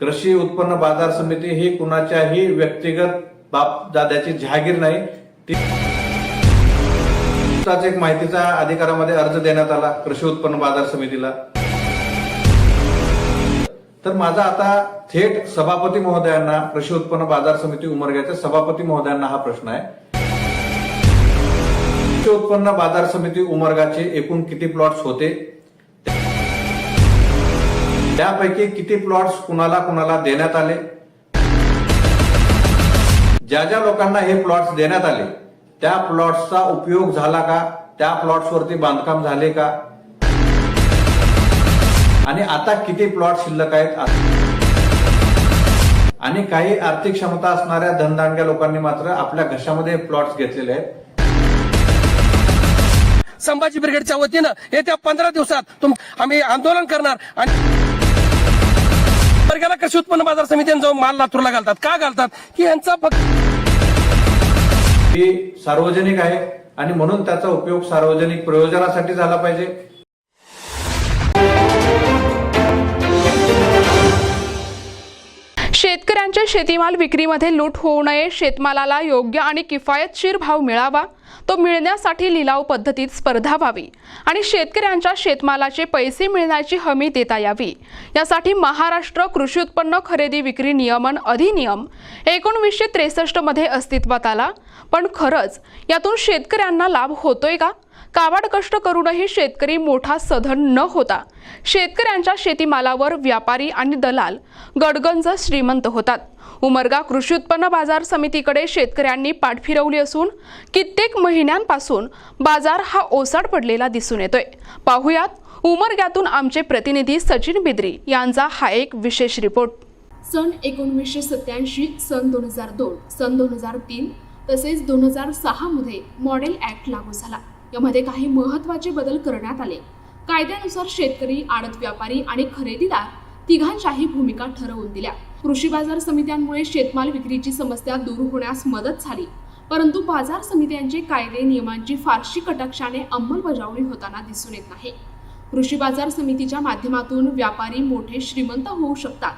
कृषी उत्पन्न बाजार समिती ही कुणाच्याही व्यक्तिगत बाप दाद्याची जहागीर नाही. ती नुकताच एक माहितीचा अधिकारामध्ये अर्ज देण्यात आला कृषी उत्पन्न बाजार समितीला. तर माझा आता थेट सभापती महोदयांना कृषी उत्पन्न बाजार समिती उमरग्याच्या सभापती महोदयांना हा प्रश्न आहे. कृषी उत्पन्न बाजार समिती उमरगाचे एकूण किती प्लॉट्स होते? त्यापैकी किती प्लॉट्स कुणाला कुणाला देण्यात आले? ज्या ज्या लोकांना हे प्लॉट्स देण्यात आले त्या प्लॉट्सचा उपयोग झाला का? त्या प्लॉट्सवरती बांधकाम झाले का? आणि आता किती प्लॉट शिल्लक आहेत? आणि काही आर्थिक क्षमता असणाऱ्या धनदांड्या लोकांनी मात्र आपल्या घशामध्ये प्लॉट्स घेतलेले आहेत. संभाजी ब्रिगेडच्या वतीनं येत्या पंधरा दिवसात आम्ही आंदोलन करणार आणि वर्गाला कृषी उत्पन्न बाजार समितीने जाऊन माल लातूरला घालतात. का घालतात? की यांचा फक्त सार्वजनिक आहे आणि म्हणून त्याचा उपयोग सार्वजनिक प्रयोजनासाठी झाला पाहिजे. शेतकऱ्यांच्या शेतीमाल विक्रीमध्ये लूट होऊ नये शेतमालाला योग्य आणि किफायतशीर भाव मिळावा तो मिळण्यासाठी लिलाव पद्धतीत स्पर्धा व्हावी आणि शेतकऱ्यांच्या शेतमालाचे पैसे मिळण्याची हमी देता यावी. यासाठी महाराष्ट्र कृषी उत्पन्न खरेदी विक्री नियमन अधिनियम एकोणवीसशे त्रेसष्टमध्ये अस्तित्वात आला. पण खरंच यातून शेतकऱ्यांना लाभ होतोय का? काबाड कष्ट करूनही शेतकरी मोठा सधन न होता शेतकऱ्यांच्या शेतीमालावर व्यापारी आणि दलाल गडगंज श्रीमंत होतात. उमरगा कृषी उत्पन्न बाजार समितीकडे शेतकऱ्यांनी पाठ फिरवली असून कित्येक महिन्यांपासून बाजार हा ओसाड पडलेला दिसून येतोय. पाहुयात उमरग्यातून आमचे प्रतिनिधी सचिन बिद्री यांचा हा एक विशेष रिपोर्ट. सन एकोणवीसशे सत्याऐंशी सन दोन हजार दोन सन दोन हजार तीन तसेच दोन हजार सहामध्ये मॉडेल ॲक्ट लागू झाला. यामध्ये काही महत्त्वाचे बदल करण्यात आले. कायद्यानुसार शेतकरी आडत व्यापारी आणि खरेदीदार तिघांच्याही भूमिका ठरवून दिल्या. कृषी बाजार समित्यांमुळे शेतमाल विक्रीची समस्या दूर होण्यास मदत झाली. परंतु बाजार समित्यांचे कायदे नियमांची फारशी कटाक्षाने अंमलबजावणी होताना दिसून येत नाही. कृषी बाजार समितीच्या माध्यमातून व्यापारी मोठे श्रीमंत होऊ शकतात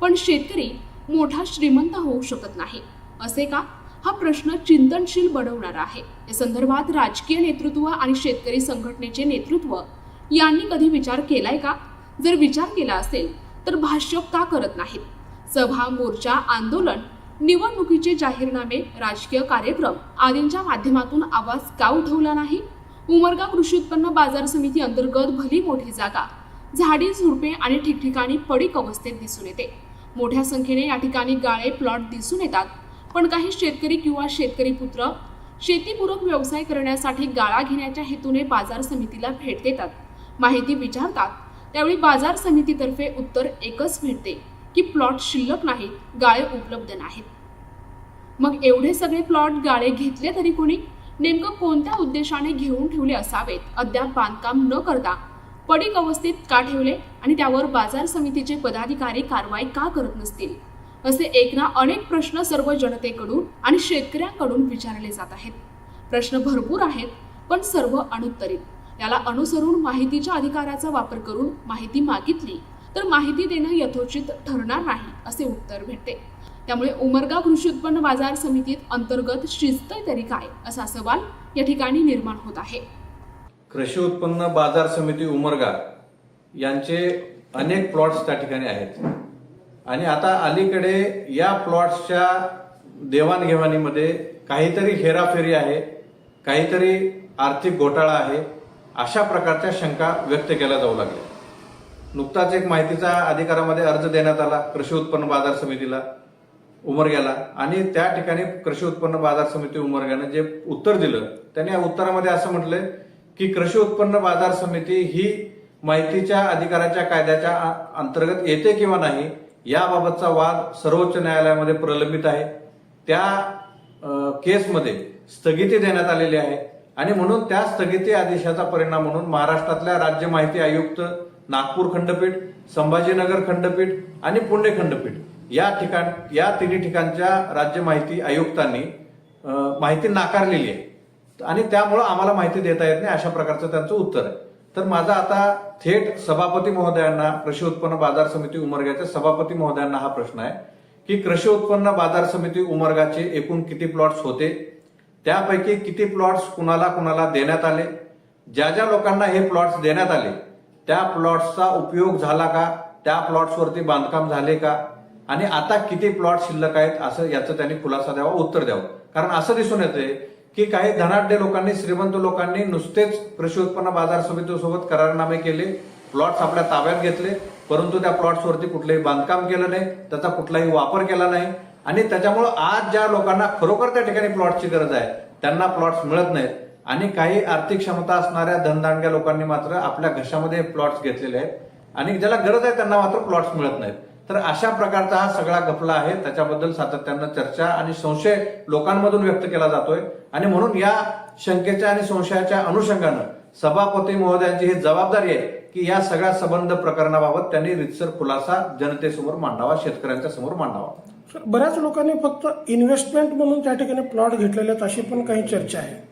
पण शेतकरी मोठा श्रीमंत होऊ शकत नाही. असे का? हा प्रश्न चिंतनशील बनवणारा आहे. या संदर्भात राजकीय नेतृत्व आणि शेतकरी संघटनेचे नेतृत्व यांनी कधी विचार केलाय का? जर विचार केला असेल तर भाष्य का करत नाहीत? सभा मोर्चा आंदोलन निवडणुकीचे जाहीरनामे राजकीय कार्यक्रम आदींच्या माध्यमातून आवाज का उठवला नाही? उमरगा कृषी उत्पन्न बाजार समिती अंतर्गत भली मोठी जागा झाडी झुडपे आणि ठिकठिकाणी पडीक अवस्थेत दिसून येते. मोठ्या संख्येने या ठिकाणी गाळे प्लॉट दिसून येतात. पण काही शेतकरी किंवा शेतकरी पुत्र शेतीपूरक व्यवसाय करण्यासाठी गाळा घेण्याच्या हेतूने बाजार समितीला भेट देतात. माहिती विचारतात त्यावेळी बाजार समितीतर्फे उत्तर एकच भेटते की प्लॉट शिल्लक नाहीत गाळे उपलब्ध नाहीत. मग एवढे सगळे प्लॉट गाळे घेतले तरी कोणी? नेमकं कोणत्या उद्देशाने घेऊन ठेवले असावेत? अद्याप बांधकाम न करता पडीक अवस्थेत का ठेवले आणि त्यावर बाजार समितीचे पदाधिकारी कारवाई का करत नसतील? असे एक ना अनेक प्रश्न सर्व जनतेकडून आणि शेतकऱ्यांकडून विचारले जात आहेत. प्रश्न भरपूर आहेत पण सर्व अनुत्तरित. याला अनुसरून माहितीच्या अधिकाराचा वापर करून माहिती मागितली तर माहिती देणं यथोचित ठरणार नाही असे उत्तर भेटते. त्यामुळे उमरगा कृषी उत्पन्न बाजार समितीत अंतर्गत शिस्त तरी काय असा सवाल या ठिकाणी निर्माण होत आहे. कृषी उत्पन्न बाजार समिती उमरगा यांचे अनेक प्लॉट्स त्या ठिकाणी आहेत. आणि आता अलीकडे या प्लॉट्सच्या देवाणघेवाणीमध्ये काहीतरी हेराफेरी आहे काहीतरी आर्थिक घोटाळा आहे अशा प्रकारच्या शंका व्यक्त केल्या जाऊ लागल्या. नुकताच एक माहितीचा अधिकारामध्ये अर्ज देण्यात आला कृषी उत्पन्न बाजार समितीला उमरग्याला आणि त्या ठिकाणी कृषी उत्पन्न बाजार समिती उमरग्यानं जे उत्तर दिलं त्यांनी या उत्तरामध्ये असं म्हटलंय की कृषी उत्पन्न बाजार समिती ही माहितीच्या अधिकाराच्या कायद्याच्या अंतर्गत येते किंवा नाही याबाबतचा वाद सर्वोच्च न्यायालयामध्ये प्रलंबित आहे. त्या केसमध्ये स्थगिती देण्यात आलेली आहे आणि म्हणून त्या स्थगिती आदेशाचा परिणाम म्हणून महाराष्ट्रातल्या राज्य माहिती आयुक्त नागपूर खंडपीठ संभाजीनगर खंडपीठ आणि पुणे खंडपीठ या ठिकाण या तिन्ही ठिकाणच्या राज्य माहिती आयुक्तांनी माहिती नाकारलेली आहे. आणि त्यामुळं आम्हाला माहिती देता येत नाही अशा प्रकारचं त्यांचं उत्तर आहे. तर माझा आता थेट सभापती महोदयांना कृषी उत्पन्न बाजार समिती उमरग्याच्या सभापती महोदयांना हा प्रश्न आहे की कृषी उत्पन्न बाजार समिती उमरगाचे एकूण किती प्लॉट्स होते? त्यापैकी किती प्लॉट्स कुणाला कुणाला देण्यात आले? ज्या ज्या लोकांना हे प्लॉट्स देण्यात आले त्या प्लॉट्सचा उपयोग झाला का? त्या प्लॉट्सवरती बांधकाम झाले का? आणि आता किती प्लॉट शिल्लक आहेत? असं याचं त्यांनी खुलासा द्यावा उत्तर द्यावं. कारण असं दिसून येते की काही धनाढ्य लोकांनी श्रीमंत लोकांनी नुसतेच कृषी उत्पन्न बाजार समितीसोबत करारनामे केले प्लॉट्स आपल्या ताब्यात घेतले परंतु त्या प्लॉट्सवरती कुठलंही बांधकाम केलं नाही त्याचा कुठलाही वापर केला नाही. आणि त्याच्यामुळं आज ज्या लोकांना खरोखर त्या ठिकाणी प्लॉटची गरज आहे त्यांना प्लॉट्स मिळत नाहीत. आणि काही आर्थिक क्षमता असणाऱ्या धनदांडग्या लोकांनी मात्र आपल्या घशामध्ये प्लॉट्स घेतलेले आहेत. आणि ज्याला गरज आहे त्यांना मात्र प्लॉट्स मिळत नाहीत. तर अशा प्रकारचा हा सगळा गफला आहे. त्याच्याबद्दल सातत्यानं चर्चा आणि संशय लोकांमधून व्यक्त केला जातोय. आणि म्हणून या शंकेच्या आणि संशयाच्या अनुषंगानं सभापती महोदयांची ही जबाबदारी आहे की या सगळ्या संबंध प्रकरणाबाबत त्यांनी रितसर खुलासा जनतेसमोर मांडावा शेतकऱ्यांच्या समोर मांडावा. बऱ्याच लोकांनी फक्त इन्व्हेस्टमेंट म्हणून त्या ठिकाणी प्लॉट घेतलेले आहेत अशी पण काही चर्चा आहे.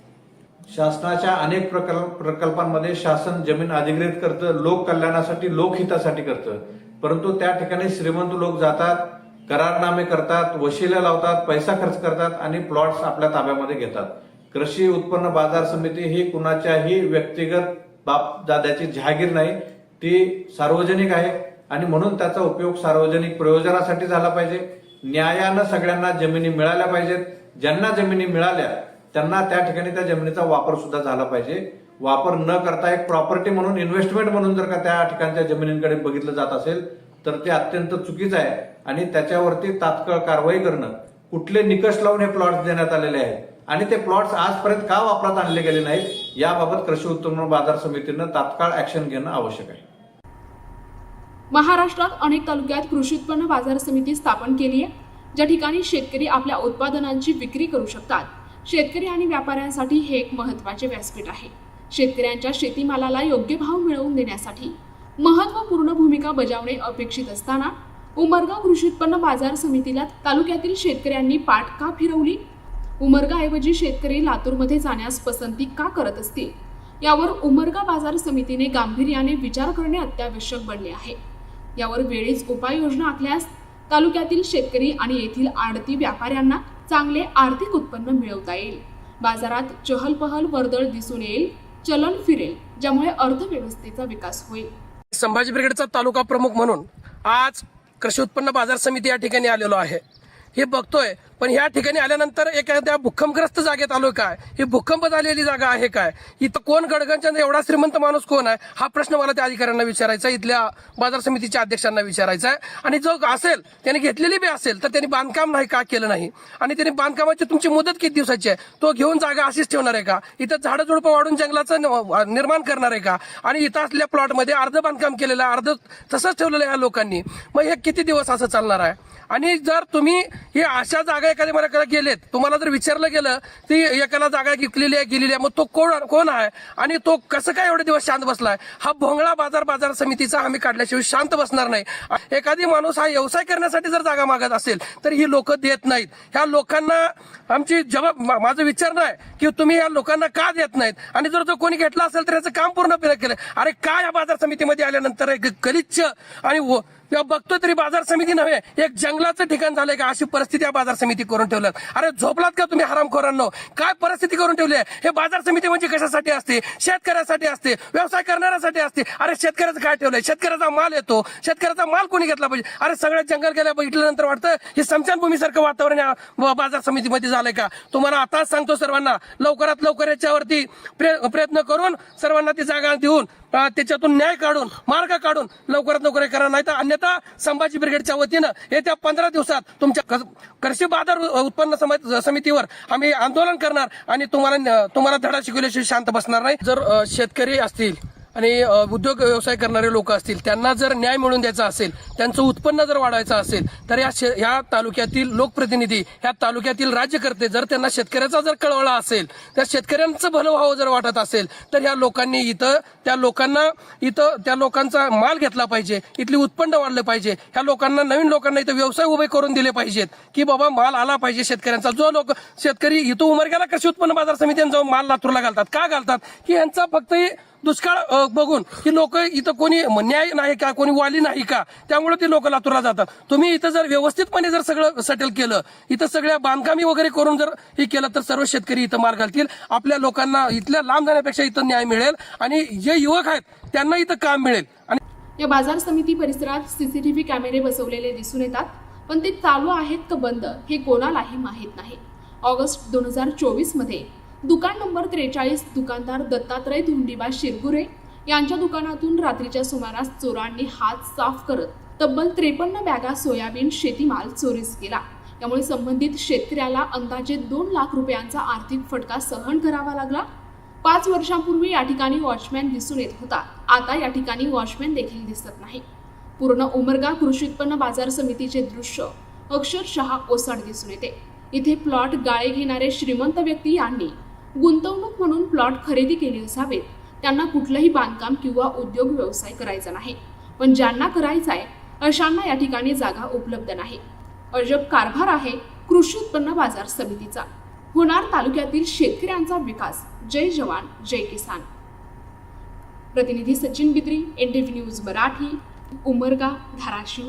शासनाच्या अनेक प्रकल्प प्रकल्पांमध्ये शासन जमीन अधिग्रहित करतं लोक कल्याणासाठी लोकहितासाठी करतं. परंतु त्या ठिकाणी श्रीमंत लोक जातात करारनामे करतात वशिल्या लावतात पैसा खर्च करतात आणि प्लॉट्स आपल्या ताब्यामध्ये घेतात. कृषी उत्पन्न बाजार समिती ही कुणाच्याही व्यक्तिगत बाप दाद्याची जहागीर नाही ती सार्वजनिक आहे आणि म्हणून त्याचा उपयोग सार्वजनिक प्रयोजनासाठी झाला पाहिजे. न्यायानं सगळ्यांना जमिनी मिळाल्या पाहिजेत. ज्यांना जमिनी मिळाल्या त्यांना त्या ठिकाणी त्या जमिनीचा वापर सुद्धा झाला पाहिजे. वापर न करता एक प्रॉपर्टी म्हणून इन्व्हेस्टमेंट म्हणून जर का त्या ठिकाणच्या जमिनींकडे बघितलं जात असेल तर ते अत्यंत चुकीचं आहे. आणि त्याच्यावरती तात्काळ कारवाई करणं. कुठले निकष लावून हे प्लॉट्स देण्यात आलेले आहेत? आणि ते प्लॉट्स आजपर्यंत का वापरात आणले गेले नाहीत? याबाबत कृषी उत्पन्न बाजार समितीनं तात्काळ ऍक्शन घेणं आवश्यक आहे. महाराष्ट्रात अनेक तालुक्यात कृषी उत्पन्न बाजार समिती स्थापन केली आहे ज्या ठिकाणी शेतकरी आपल्या उत्पादनांची विक्री करू शकतात. शेतकरी आणि व्यापाऱ्यांसाठी हे एक महत्त्वाचे व्यासपीठ आहे. शेतकऱ्यांच्या शेतीमालाला योग्य भाव मिळवून देण्यासाठी महत्त्वपूर्ण भूमिका बजावणे अपेक्षित असताना उमरगा कृषी उत्पन्न बाजार समितीला तालुक्यातील शेतकऱ्यांनी पाठ का फिरवली? उमरगाऐवजी शेतकरी लातूरमध्ये जाण्यास पसंती का करत असतील? यावर उमरगा बाजार समितीने गांभीर्याने विचार करणे अत्यावश्यक बनले आहे. यावर वेळीच उपाययोजना आखल्यास तालुक्यातील शेतकरी आणि येथील आडती व्यापाऱ्यांना चांगले आर्थिक उत्पन्न मिळवता येईल. बाजारात चहलपहल वर्दळ दिसून येईल. चलन फिरेल ज्यामुळे अर्थव्यवस्थेचा विकास होईल. संभाजी ब्रिगेडचा तालुका प्रमुख म्हणून आज कृषी उत्पन्न बाजार समिती या ठिकाणी आलेलो आहे. हे बघतोय. पण ह्या ठिकाणी आल्यानंतर एखाद्या भूकंपग्रस्त जागेत आलोय काय? ही भूकंप झालेली जागा आहे काय? इथं कोण गडगंजन? एवढा श्रीमंत माणूस कोण आहे? हा प्रश्न मला त्या अधिकाऱ्यांना विचारायचा आहे, इथल्या बाजार समितीच्या अध्यक्षांना विचारायचा आहे. आणि जो असेल त्याने घेतलेली बी असेल तर त्यांनी बांधकाम नाही का केलं नाही? आणि त्यांनी बांधकामाची तुमची मुदत किती दिवसाची आहे? तो घेऊन जागा अशीच ठेवणार आहे का? इथं झाडं झुडपं वाढून जंगलाचं न- निर्माण करणार आहे का? आणि इथं असल्या प्लॉटमध्ये अर्ध बांधकाम केलेलं आहे अर्ध तसंच ठेवलेलं आहे या लोकांनी. मग हे किती दिवस असं चालणार आहे? आणि जर तुम्ही हे अशा जागा एखाद्या मला गेलेत तुम्हाला जर विचारलं गेलं ती एकाला जागा घेतलेली आहे गेलेली आहे मग तो कोण कोण आहे? आणि तो कसं काय एवढे दिवस शांत बसलाय? हा भोंगळा बाजार बाजार समितीचा आम्ही काढल्याशिवाय शांत बसणार नाही. एखादी माणूस हा व्यवसाय करण्यासाठी जर जागा मागत असेल तर ही लोक देत नाहीत. ह्या लोकांना आमची जबाब मा- माझं विचारणं आहे की तुम्ही या लोकांना का देत नाहीत? आणि जर तो कोणी घेतला असेल तर याचं काम पूर्ण केलं. अरे काय या बाजार समितीमध्ये आल्यानंतर एक गलिच्छ आणि व- बघतो तरी बाजार समिती नव्हे. एक जंगलाचं ठिकाण झालंय का? अशी परिस्थिती या बाजार समिती करून ठेवलं अरे झोपलात का तुम्ही हरामखोरांनो? काय परिस्थिती करून ठेवली आहे? हे बाजार समिती म्हणजे कशासाठी असते? शेतकऱ्यासाठी असते? व्यवसाय करणाऱ्यासाठी असते? अरे शेतकऱ्याचं काय ठेवलंय? शेतकऱ्याचा माल येतो. शेतकऱ्याचा माल कोणी घेतला पाहिजे? अरे सगळ्या जंगल गेल्या बघितल्यानंतर वाटतं हे समशानभूमीसारखं वातावरण या बाजार समितीमध्ये झालंय का? तुम्हाला आताच सांगतो सर्वांना लवकरात लवकर याच्यावरती प्रय- प्रयत्न करून सर्वांना ती जागा देऊन त्याच्यातून न्याय काढून मार्ग काढून लवकरात लवकर करा. नाही तर अन्य अन्यथा संभाजी ब्रिगेडच्या वतीनं येत्या पंधरा दिवसात तुमच्या कृषी बाजार उत्पन्न सम- समितीवर आम्ही आंदोलन करणार आणि तुम्हाला तुम्हाला धडा शिकवल्याशिवाय शांत बसणार नाही. जर शेतकरी असतील आणि उद्योग व्यवसाय करणारे लोक असतील त्यांना जर न्याय मिळवून द्यायचा असेल त्यांचं उत्पन्न जर वाढवायचं असेल तर या शे- या तालुक्यातील लोकप्रतिनिधी ह्या तालुक्यातील राज्यकर्ते जर त्यांना शेतकऱ्याचा जर कळवळा असेल त्या शेतकऱ्यांचं भलं व्हावं जर वाटत असेल तर ह्या लोकांनी इथं त्या लोकांना इथं त्या लोकांचा माल घेतला पाहिजे इथली उत्पन्न वाढलं पाहिजे ह्या लोकांना नवीन लोकांना इथं व्यवसाय उभे करून दिले पाहिजेत की बाबा माल आला पाहिजे शेतकऱ्यांचा. जो लोक शेतकरी इथं उमरग्याला कृषी उत्पन्न बाजार समितीने जाऊन माल लातूरला घालतात का घालतात? की यांचा फक्त दुष्काळ बघून की लोक इथं कोणी न्याय नाही का कोणी वाली नाही का त्यामुळे ते लोक लातूरला जातात. तुम्ही इथं जर व्यवस्थितपणे जर सगळं सेटल केलं इथं सगळ्या बांधकामी वगैरे करून जर हे केलं तर सर्व शेतकरी इथं मार्ग घालतील. आपल्या लोकांना इथल्या लांब जाण्यापेक्षा इथं न्याय मिळेल आणि जे युवक आहेत त्यांना इथं काम मिळेल. आणि या बाजार समिती परिसरात सीसीटीव्ही कॅमेरे बसवलेले दिसून येतात पण ते चालू आहेत का बंद हे कोणालाही माहीत नाही. ऑगस्ट दोन हजार चोवीसमध्ये दुकान नंबर त्रेचाळीस दुकानदार दत्तात्रय धुंडीबा शिरगुरे यांच्या दुकानातून रात्रीच्या सुमारास चोरांनी हात साफ करत तब्बल त्रेपन्न बॅगा सोयाबीन शेतीमाल चोरीस केला. यामुळे संबंधित शेतकऱ्याला अंदाजे दोन लाख रुपयांचा आर्थिक फटका सहन करावा लागला. पाच वर्षांपूर्वी या ठिकाणी वॉचमॅन दिसून येत होता. आता या ठिकाणी वॉचमॅन देखील दिसत नाही. पूर्ण उमरगा कृषी उत्पन्न बाजार समितीचे दृश्य अक्षरशः ओसाड दिसून येते. इथे प्लॉट गाळे घेणारे श्रीमंत व्यक्ती यांनी गुंतवणूक म्हणून प्लॉट खरेदी केले असावेत. त्यांना कुठलंही बांधकाम किंवा उद्योग व्यवसाय करायचा नाही. पण ज्यांना करायचा आहे अशांना या ठिकाणी जागा उपलब्ध नाही. अजब कारभार आहे कृषी उत्पन्न बाजार समितीचा. होणार तालुक्यातील शेतकऱ्यांचा विकास. जय जवान जय किसान. प्रतिनिधी Sachin Bidri N T V news Marathi Umarga Dharashiv.